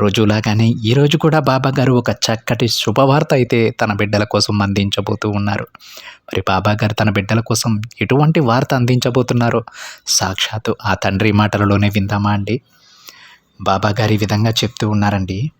రోజులాగానే ఈరోజు కూడా బాబా గారు ఒక చక్కటి శుభవార్త అయితే తన బిడ్డల కోసం అందించబోతూ ఉన్నారు. మరి బాబా గారు తన బిడ్డల కోసం ఎటువంటి వార్త అందించబోతున్నారో సాక్షాత్తు ఆ తండ్రి మాటలలోనే విందామా అండి. బాబా గారు ఈ విధంగా చెప్తూ ఉన్నారండి.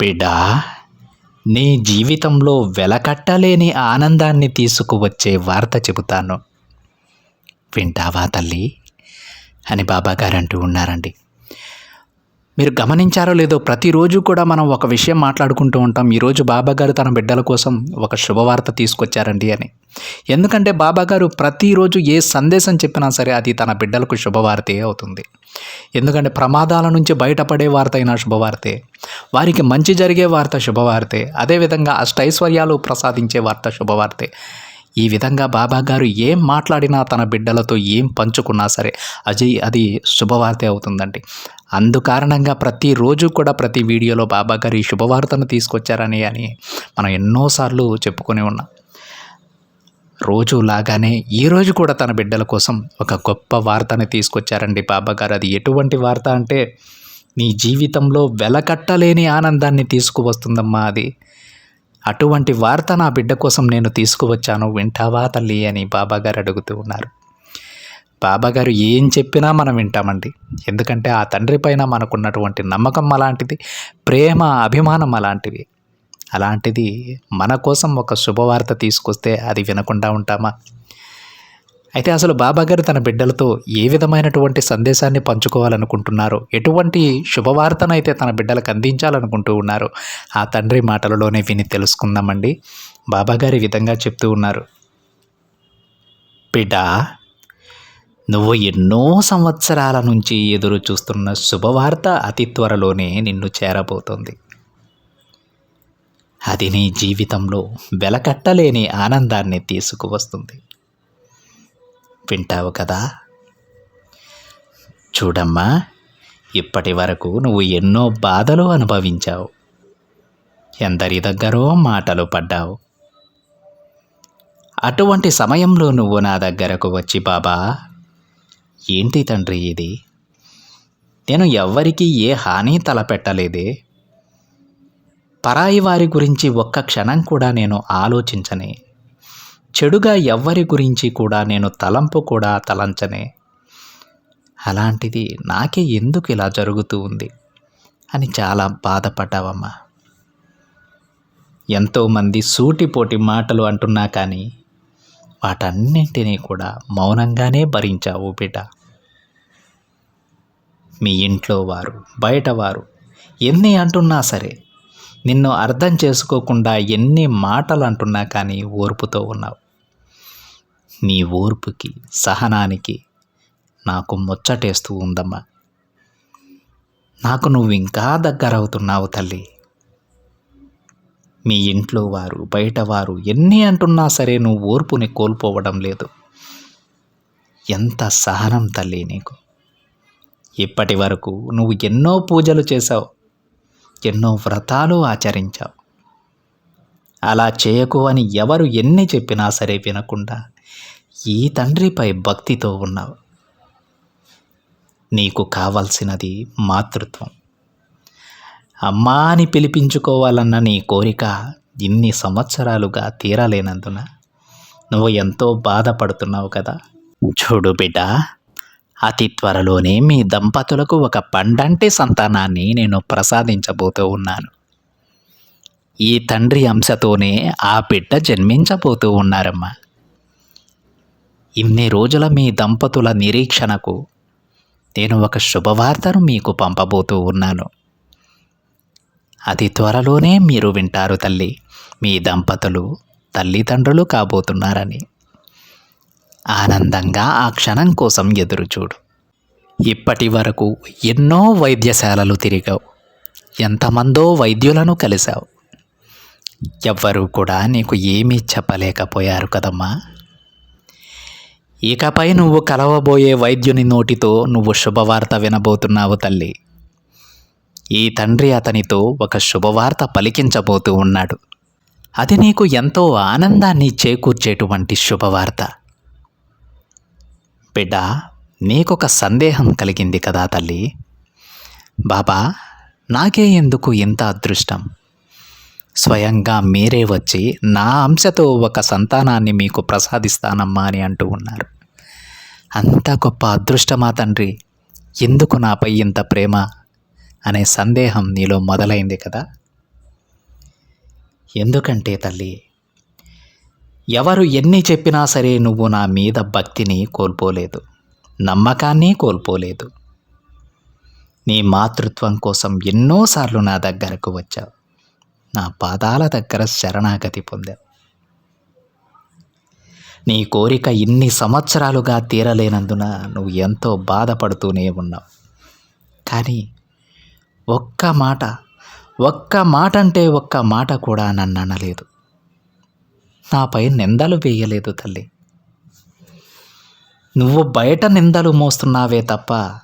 బిడ్డా నీ జీవితంలో వెలకట్టలేని ఆనందాన్ని తీసుకువచ్చే వార్త చెబుతాను. వింటావా తల్లి? అని బాబా గారు అంటూ ఉన్నారండి. మీరు గమనించారో లేదో ప్రతిరోజు కూడా మనం ఒక విషయం మాట్లాడుకుంటూ ఉంటాం. ఈరోజు బాబాగారు తన బిడ్డల కోసం ఒక శుభవార్త తీసుకొచ్చారండి అని. ఎందుకంటే బాబాగారు ప్రతిరోజు ఏ సందేశం చెప్పినా సరే అది తన బిడ్డలకు శుభవార్తే అవుతుంది. ఎందుకంటే ప్రమాదాల నుంచి బయటపడే వార్త అయినా శుభవార్తే. వారికి మంచి జరిగే వార్త శుభవార్తే. అదేవిధంగా అష్టైశ్వర్యాలు ప్రసాదించే వార్త శుభవార్తే. ఈ విధంగా బాబా గారు ఏం మాట్లాడినా తన బిడ్డలతో ఏం పంచుకున్నా సరే అది అది శుభవార్తే అవుతుందండి. అందుకారణంగా ప్రతిరోజు కూడా ప్రతి వీడియోలో బాబా గారు ఈ శుభవార్తను తీసుకొచ్చారని అని మనం ఎన్నోసార్లు చెప్పుకొని ఉన్నాం. రోజు లాగానే ఈరోజు కూడా తన బిడ్డల కోసం ఒక గొప్ప వార్తని తీసుకొచ్చారండి బాబా గారు. అది ఎటువంటి వార్త అంటే నీ జీవితంలో వెలకట్టలేని ఆనందాన్ని తీసుకువస్తుందమ్మా అది. అటువంటి వార్త నా బిడ్డ కోసం నేను తీసుకువచ్చాను. వింటావా తల్లి అని బాబాగారు అడుగుతూ ఉన్నారు. బాబాగారు ఏం చెప్పినా మనం వింటామండి. ఎందుకంటే ఆ తండ్రి పైన మనకున్నటువంటి నమ్మకం అలాంటిది ప్రేమ అభిమానం అలాంటివి. అలాంటిది మన కోసం ఒక శుభవార్త తీసుకొస్తే అది వినకుండా ఉంటామా? అయితే అసలు బాబాగారు తన బిడ్డలతో ఏ విధమైనటువంటి సందేశాన్ని పంచుకోవాలనుకుంటున్నారో ఎటువంటి శుభవార్తను అయితే తన బిడ్డలకు అందించాలనుకుంటూ ఉన్నారో ఆ తండ్రి మాటలలోనే విని తెలుసుకుందామండి. బాబాగారు ఈ విధంగా చెప్తూ ఉన్నారు. బిడ్డ నువ్వు ఎన్నో సంవత్సరాల నుంచి ఎదురు చూస్తున్న శుభవార్త అతి త్వరలోనే నిన్ను చేరబోతోంది. అది నీ జీవితంలో వెలకట్టలేని ఆనందాన్ని తీసుకువస్తుంది. వింటావు కదా? చూడమ్మా ఇప్పటి వరకు నువ్వు ఎన్నో బాధలు అనుభవించావు. ఎందరి దగ్గరో మాటలు పడ్డావు. అటువంటి సమయంలో నువ్వు నా దగ్గరకు వచ్చి బాబా ఏంటి తండ్రి ఇది? నేను ఎవ్వరికీ ఏ హాని తలపెట్టలేదే. పరాయి వారి గురించి ఒక్క క్షణం కూడా నేను ఆలోచించనే చెడుగా ఎవ్వరి గురించి కూడా నేను తలంపు కూడా తలంచనే. అలాంటిది నాకే ఎందుకు ఇలా జరుగుతూ ఉంది అని చాలా బాధపడ్డావమ్మా. ఎంతోమంది సూటిపోటి మాటలు అంటున్నా కానీ వాటన్నింటినీ కూడా మౌనంగానే భరించావు బిడ్డ. మీ ఇంట్లో వారు బయటవారు ఎన్ని అంటున్నా సరే నిన్ను అర్థం చేసుకోకుండా ఎన్ని మాటలు అంటున్నా కానీ ఓర్పుతో ఉన్నావు. నీ ఓర్పుకి సహనానికి నాకు ముచ్చటేస్తూ ఉందమ్మా. నాకు నువ్వు ఇంకా దగ్గరవుతున్నావు తల్లి. మీ ఇంట్లో వారు బయట వారు ఎన్ని అంటున్నా సరే నువ్వు ఓర్పుని కోల్పోవడం లేదు. ఎంత సహనం తల్లి నీకు. ఇప్పటి వరకు నువ్వు ఎన్నో పూజలు చేశావు ఎన్నో వ్రతాలు ఆచరించావు. అలా చేయకు అని ఎవరు ఎన్ని చెప్పినా సరే వినకుండా ఈ తండ్రిపై భక్తితో ఉన్నావు. నీకు కావలసినది మాతృత్వం. అమ్మా అని పిలిపించుకోవాలన్న నీ కోరిక ఇన్ని సంవత్సరాలుగా తీరలేనందున నువ్వు ఎంతో బాధపడుతున్నావు కదా. చూడు బిడ్డ అతి త్వరలోనే మీ దంపతులకు ఒక పండంటి సంతానాన్ని నేను ప్రసాదించబోతూ ఉన్నాను. ఈ తండ్రి అంశతోనే ఆ బిడ్డ జన్మించబోతూ ఉన్నారమ్మా. ఇన్ని రోజుల మీ దంపతుల నిరీక్షణకు నేను ఒక శుభవార్తను మీకు పంపబోతూ ఉన్నాను. అతి త్వరలోనే మీరు వింటారు తల్లి మీ దంపతులు తల్లిదండ్రులు కాబోతున్నారని. ఆనందంగా ఆ క్షణం కోసం ఎదురుచూడు. ఇప్పటి వరకు ఎన్నో వైద్యశాలలు తిరిగావు. ఎంతమందో వైద్యులను కలిశావు. ఎవ్వరూ కూడా నీకు ఏమీ చెప్పలేకపోయారు కదమ్మా. ఇకపై నువ్వు కలవబోయే వైద్యుని నోటితో నువ్వు శుభవార్త వినబోతున్నావు తల్లి. ఈ తండ్రి అతనితో ఒక శుభవార్త పలికించబోతూ ఉన్నాడు. అది నీకు ఎంతో ఆనందాన్ని చేకూర్చేటువంటి శుభవార్త. బిడ్డ నీకొక సందేహం కలిగింది కదా తల్లి. బాబా నాకే ఎందుకు ఇంత అదృష్టం? స్వయంగా మీరే వచ్చి నా అంశతో ఒక సంతానాన్ని మీకు ప్రసాదిస్తానమ్మా అని అంటూ ఉన్నారు. అంత గొప్ప అదృష్టమా తండ్రి? ఎందుకు నాపై ఇంత ప్రేమ? అనే సందేహం నీలో మొదలైంది కదా? ఎందుకంటే తల్లి ఎవరు ఎన్ని చెప్పినా సరే నువ్వు నా మీద భక్తిని కోల్పోలేదు. నమ్మకాన్ని కోల్పోలేదు. నీ మాతృత్వం కోసం ఎన్నోసార్లు నా దగ్గరకు వచ్చావు. నా పాదాల దగ్గర శరణాగతి పొందావు. నీ కోరిక ఇన్ని సంవత్సరాలుగా తీరలేనందున నువ్వు ఎంతో బాధపడుతూనే ఉన్నావు. కానీ ఒక్క మాట ఒక్క మాట అంటే ఒక్క మాట కూడా నన్ను అనలేదు. నాపై నిందలు వేయలేదు తల్లి. నువ్వు బయట నిందలు మోస్తున్నావే తప్ప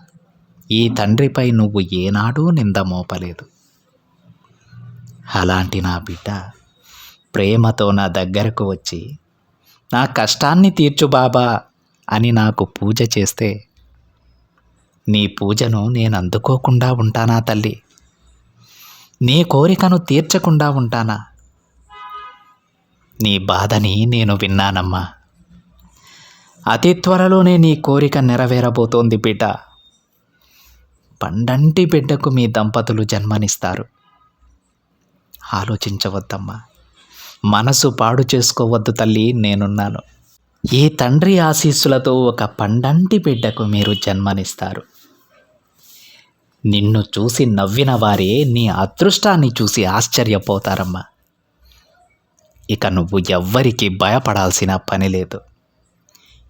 ఈ తండ్రిపై నువ్వు ఏనాడూ నింద మోపలేదు. అలాంటి నా బిడ్డ ప్రేమతో నా దగ్గరకు వచ్చి నా కష్టాన్ని తీర్చు బాబా అని నాకు పూజ చేస్తే నీ పూజను నేను అందుకోకుండా ఉంటానా తల్లి? నీ కోరికను తీర్చకుండా ఉంటానా? నీ బాధని నేను విన్నానమ్మా. అతి త్వరలోనే నీ కోరిక నెరవేరబోతోంది బిడ్డ. పండంటి బిడ్డకు మీ దంపతులు జన్మనిస్తారు. ఆలోచించవద్దమ్మా. మనసు పాడు చేసుకోవద్దు తల్లి నేనున్నాను. ఈ తండ్రి ఆశీస్సులతో ఒక పండంటి బిడ్డకు మీరు జన్మనిస్తారు. నిన్ను చూసి నవ్విన వారే నీ అదృష్టాన్ని చూసి ఆశ్చర్యపోతారమ్మా. ఇక నువ్వు ఎవ్వరికీ భయపడాల్సిన పని లేదు.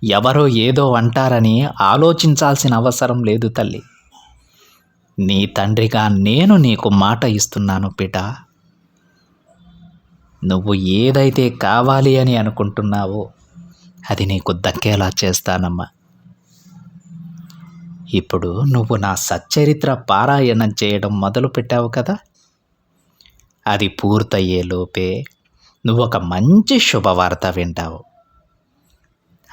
ఎవరో ఏదో అంటారని ఆలోచించాల్సిన అవసరం లేదు తల్లి. నీ తండ్రిగా నేను నీకు మాట ఇస్తున్నాను బిడ్డ. నువ్వు ఏదైతే కావాలి అని అనుకుంటున్నావో అది నీకు దక్కేలా చేస్తానమ్మా. ఇప్పుడు నువ్వు నా సచ్చరిత్ర పారాయణం చేయడం మొదలు పెట్టావు కదా? అది పూర్తయ్యేలోపే నువ్వు ఒక మంచి శుభవార్త వింటావు.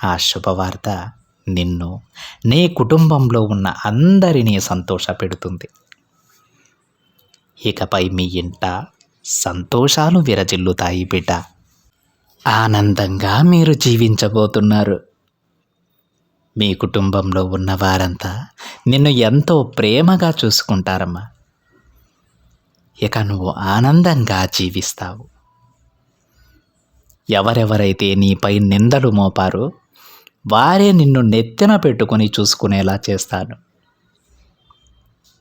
ఆ శుభవార్త నిన్ను నీ కుటుంబంలో ఉన్న అందరినీ సంతోషపెడుతుంది. ఇకపై మీ ఇంట సంతోషాలు విరజిల్లుతాయి బిడ్డ. ఆనందంగా మీరు జీవించబోతున్నారు. మీ కుటుంబంలో ఉన్న వారంతా నిన్ను ఎంతో ప్రేమగా చూసుకుంటారమ్మా. ఇక నువ్వు ఆనందంగా జీవిస్తావు. ఎవరెవరైతే నీపై నిందలు మోపారో వారే నిన్ను నెత్తిన పెట్టుకొని చూసుకునేలా చేస్తాను.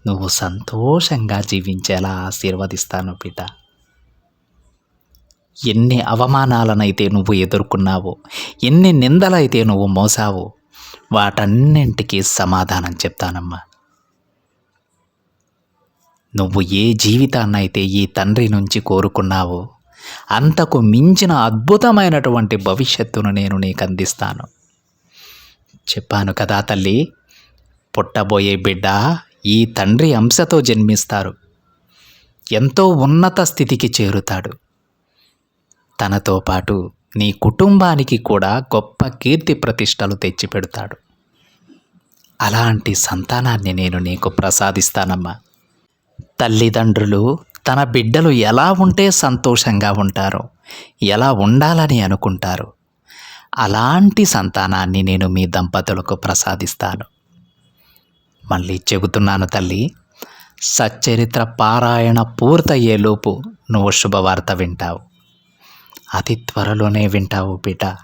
నువ్వు సంతోషంగా జీవించేలా ఆశీర్వదిస్తాను బిడ్డ. ఎన్ని అవమానాలనైతే నువ్వు ఎదుర్కొన్నావో ఎన్ని నిందలైతే నువ్వు మోసావో వాటన్నింటికీ సమాధానం చెప్తానమ్మా. నువ్వు ఏ జీవితాన్నైతే ఈ తండ్రి నుంచి కోరుకున్నావో అంతకు మించిన అద్భుతమైనటువంటి భవిష్యత్తును నేను నీకు అందిస్తాను. చెప్పాను కదా తల్లి పుట్టబోయే బిడ్డ ఈ తండ్రి అంశతో జన్మిస్తారు. ఎంతో ఉన్నత స్థితికి చేరుతాడు. తనతో పాటు నీ కుటుంబానికి కూడా గొప్ప కీర్తి ప్రతిష్టలు తెచ్చిపెడతాడు. అలాంటి సంతానాన్ని నేను నీకు ప్రసాదిస్తానమ్మా. తల్లిదండ్రులు తన బిడ్డలు ఎలా ఉంటే సంతోషంగా ఉంటారో ఎలా ఉండాలని అనుకుంటారు అలాంటి సంతానాన్ని నేను మీ దంపతులకు ప్రసాదిస్తాను. మళ్ళీ చెబుతున్నాను తల్లి సచ్చరిత్ర పారాయణ పూర్తయ్యేలోపు నువ్వు శుభవార్త వింటావు. అతి త్వరలోనే వింటావు బిడ్డ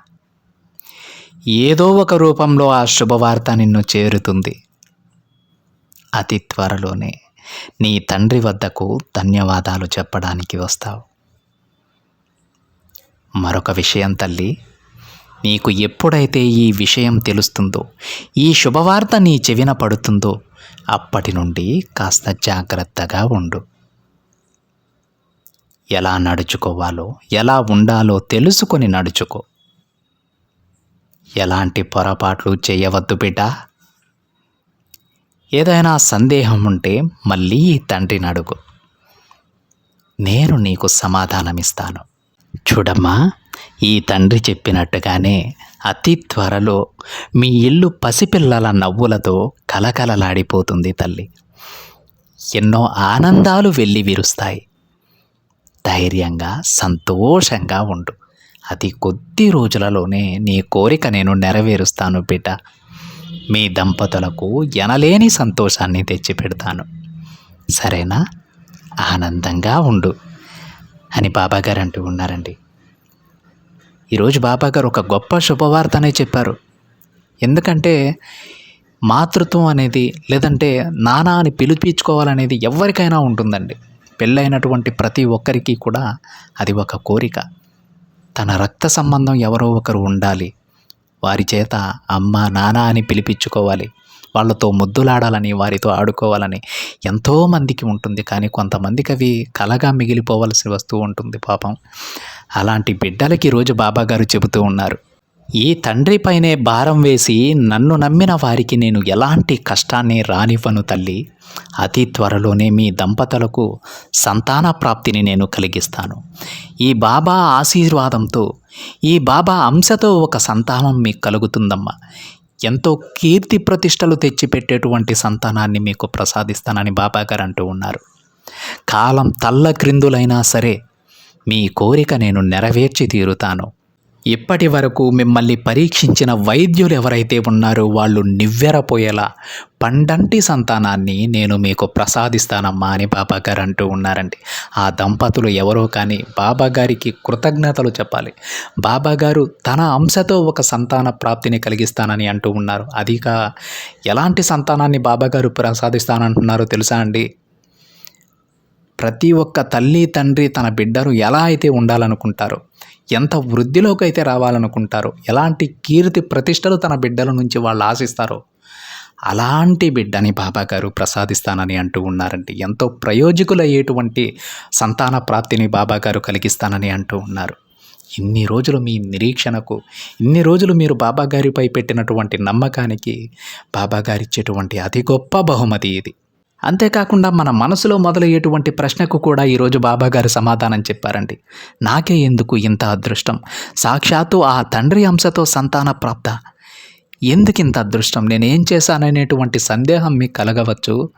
ఏదో ఒక రూపంలో ఆ శుభవార్త నిన్ను చేరుతుంది. అతి త్వరలోనే నీ తండ్రి వద్దకు ధన్యవాదాలు చెప్పడానికి వస్తావు. మరొక విషయం తల్లి నీకు ఎప్పుడైతే ఈ విషయం తెలుస్తుందో ఈ శుభవార్త నీ చెవిన పడుతుందో అప్పటి నుండి కాస్త జాగ్రత్తగా ఉండు. ఎలా నడుచుకోవాలో ఎలా ఉండాలో తెలుసుకొని నడుచుకో. ఎలాంటి పొరపాట్లు చేయవద్దు బిడ్డ. ఏదైనా సందేహం ఉంటే మళ్ళీ తండ్రిని అడుగు. నేను నీకు సమాధానమిస్తాను. చూడమ్మా ఈ తండ్రి చెప్పినట్టుగానే అతి త్వరలో మీ ఇల్లు పసిపిల్లల నవ్వులతో కలకలలాడిపోతుంది తల్లి. ఎన్నో ఆనందాలు వెళ్ళి విరుస్తాయి. ధైర్యంగా సంతోషంగా ఉండు. అతి కొద్ది రోజులలోనే నీ కోరిక నేను నెరవేరుస్తాను బిడ్డ. మీ దంపతులకు ఎనలేని సంతోషాన్ని తెచ్చిపెడతాను. సరేనా? ఆనందంగా ఉండు. అని బాబాగారు అంటూ ఉన్నారండి. ఈరోజు బాబాగారు ఒక గొప్ప శుభవార్తనే చెప్పారు. ఎందుకంటే మాతృత్వం అనేది లేదంటే నానా అని పిలిపించుకోవాలనేది ఎవరికైనా ఉంటుందండి. పెళ్ళైనటువంటి ప్రతి ఒక్కరికి కూడా అది ఒక కోరిక. తన రక్త సంబంధం ఎవరో ఒకరు ఉండాలి. వారి చేత అమ్మ నాన్న అని పిలిపించుకోవాలి. వాళ్ళతో ముద్దులాడాలని వారితో ఆడుకోవాలని ఎంతోమందికి ఉంటుంది. కానీ కొంతమందికి అవి కలగా మిగిలిపోవలసి వస్తూ ఉంటుంది పాపం. అలాంటి బిడ్డలకి ఈరోజు బాబాగారు చెబుతూ ఉన్నారు. ఈ తండ్రిపైనే భారం వేసి నన్ను నమ్మిన వారికి నేను ఎలాంటి కష్టాన్ని రానివ్వను తల్లి. అతి త్వరలోనే మీ దంపతులకు సంతాన ప్రాప్తిని నేను కలిగిస్తాను. ఈ బాబా ఆశీర్వాదంతో ఈ బాబా అంశతో ఒక సంతానం మీకు కలుగుతుందమ్మా. ఎంతో కీర్తి ప్రతిష్టలు తెచ్చిపెట్టేటువంటి సంతానాన్ని మీకు ప్రసాదిస్తానని బాబా గారు అంటూ ఉన్నారు. కాలం తల్ల క్రిందులైనా సరే మీ కోరిక నేను నెరవేర్చి తీరుతాను. ఇప్పటి వరకు మిమ్మల్ని పరీక్షించిన వైద్యులు ఎవరైతే ఉన్నారో వాళ్ళు నివ్వెరపోయేలా పండంటి సంతానాన్ని నేను మీకు ప్రసాదిస్తానమ్మా అని బాబాగారు అంటూ ఉన్నారండి. ఆ దంపతులు ఎవరో కానీ బాబాగారికి కృతజ్ఞతలు చెప్పాలి. బాబాగారు తన అంశతో ఒక సంతాన ప్రాప్తిని కలిగిస్తానని అంటూ ఉన్నారు. అదిగా ఎలాంటి సంతానాన్ని బాబాగారు ప్రసాదిస్తానంటున్నారో తెలుసా అండి? ప్రతి ఒక్క తల్లి తండ్రి తన బిడ్డను ఎలా అయితే ఉండాలనుకుంటారో ఎంత వృద్ధిలోకి అయితే రావాలనుకుంటారో ఎలాంటి కీర్తి ప్రతిష్టలు తన బిడ్డల నుంచి వాళ్ళు ఆశిస్తారో అలాంటి బిడ్డని బాబా గారు ప్రసాదిస్తానని అంటూ ఉన్నారండి. ఎంతో ప్రయోజకులయ్యేటువంటి సంతాన ప్రాప్తిని బాబా గారు కలిగిస్తానని అంటూ ఉన్నారు. ఇన్ని రోజులు మీ నిరీక్షణకు ఇన్ని రోజులు మీరు బాబా గారిపై పెట్టినటువంటి నమ్మకానికి బాబా గారిచ్చేటువంటి అతి గొప్ప బహుమతి ఇది. అంతేకాకుండా మన మనసులో మొదలయ్యేటువంటి ప్రశ్నకు కూడా ఈరోజు బాబాగారు సమాధానం చెప్పారండి. నాకే ఎందుకు ఇంత అదృష్టం? సాక్షాత్తు ఆ తండ్రి అంశతో సంతాన ప్రాప్త. ఎందుకు ఇంత అదృష్టం? నేనేం చేశాననేటువంటి సందేహం మీకు కలగవచ్చు.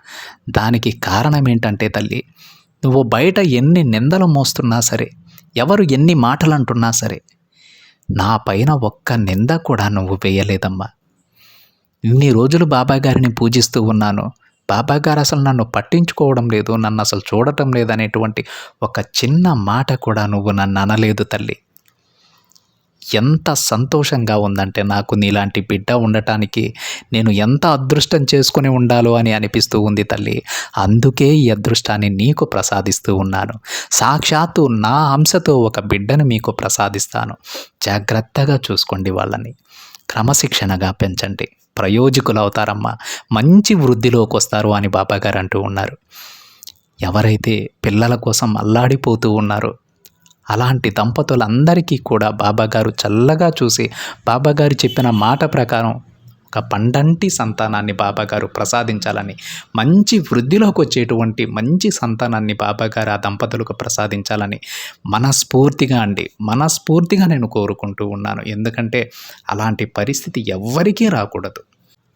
దానికి కారణం ఏంటంటే తల్లి నువ్వు బయట ఎన్ని నిందలు మోస్తున్నా సరే ఎవరు ఎన్ని మాటలు అంటున్నా సరే నా పైన ఒక్క నింద కూడా నువ్వు వేయలేదమ్మా. ఇన్ని రోజులు బాబాగారిని పూజిస్తూ ఉన్నాను. బాబా గారు అసలు నన్ను పట్టించుకోవడం లేదు నన్ను అసలు చూడటం లేదు అనేటువంటి ఒక చిన్న మాట కూడా నువ్వు నన్ను అనలేదు తల్లి. ఎంత సంతోషంగా ఉందంటే నాకు నీలాంటి బిడ్డ ఉండటానికి నేను ఎంత అదృష్టం చేసుకుని ఉండాలో అని అనిపిస్తూ ఉంది తల్లి. అందుకే ఈ అదృష్టాన్ని నీకు ప్రసాదిస్తూ ఉన్నాను. సాక్షాత్తు నా అంశతో ఒక బిడ్డను మీకు ప్రసాదిస్తాను. జాగ్రత్తగా చూసుకోండి వాళ్ళని. క్రమశిక్షణగా పెంచండి. ప్రయోజకులు అవుతారమ్మా మంచి వృద్ధిలోకి వస్తారు అని బాబాగారు అంటూ ఉన్నారు. ఎవరైతే పిల్లల కోసం అల్లాడిపోతూ ఉన్నారో అలాంటి దంపతులందరికీ కూడా బాబాగారు చల్లగా చూసి బాబాగారు చెప్పిన మాట ప్రకారం ఒక పండంటి సంతానాన్ని బాబాగారు ప్రసాదించాలని మంచి వృద్ధిలోకి వచ్చేటువంటి మంచి సంతానాన్ని బాబాగారు ఆ దంపతులకు ప్రసాదించాలని మనస్ఫూర్తిగా అండి. మనస్ఫూర్తిగా నేను కోరుకుంటూ ఉన్నాను. ఎందుకంటే అలాంటి పరిస్థితి ఎవ్వరికీ రాకూడదు.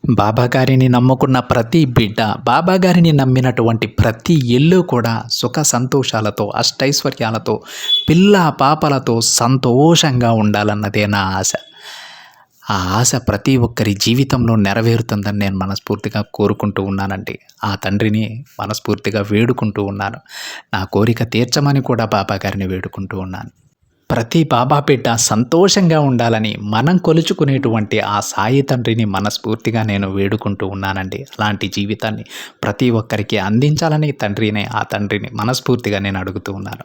బాబాగారిని నమ్ముకున్న ప్రతి బిడ్డ బాబాగారిని నమ్మినటువంటి ప్రతి ఇల్లు కూడా సుఖ సంతోషాలతో అష్టైశ్వర్యాలతో పిల్ల పాపలతో సంతోషంగా ఉండాలన్నదే నా ఆశ. ఆ ఆశ ప్రతి ఒక్కరి జీవితంలో నెరవేరుతుందని నేను మనస్ఫూర్తిగా కోరుకుంటూ ఉన్నానండి. ఆ తండ్రిని మనస్ఫూర్తిగా వేడుకుంటూ ఉన్నాను. నా కోరిక తీర్చమని కూడా బాబా గారిని వేడుకుంటూ ఉన్నాను. ప్రతి బాబా బిడ్డ సంతోషంగా ఉండాలని మనం కొలుచుకునేటువంటి ఆ సాయి తండ్రిని మనస్ఫూర్తిగా నేను వేడుకుంటూ ఉన్నానండి. అలాంటి జీవితాన్ని ప్రతి ఒక్కరికి అందించాలని తండ్రిని ఆ తండ్రిని మనస్ఫూర్తిగా నేను అడుగుతూ ఉన్నాను.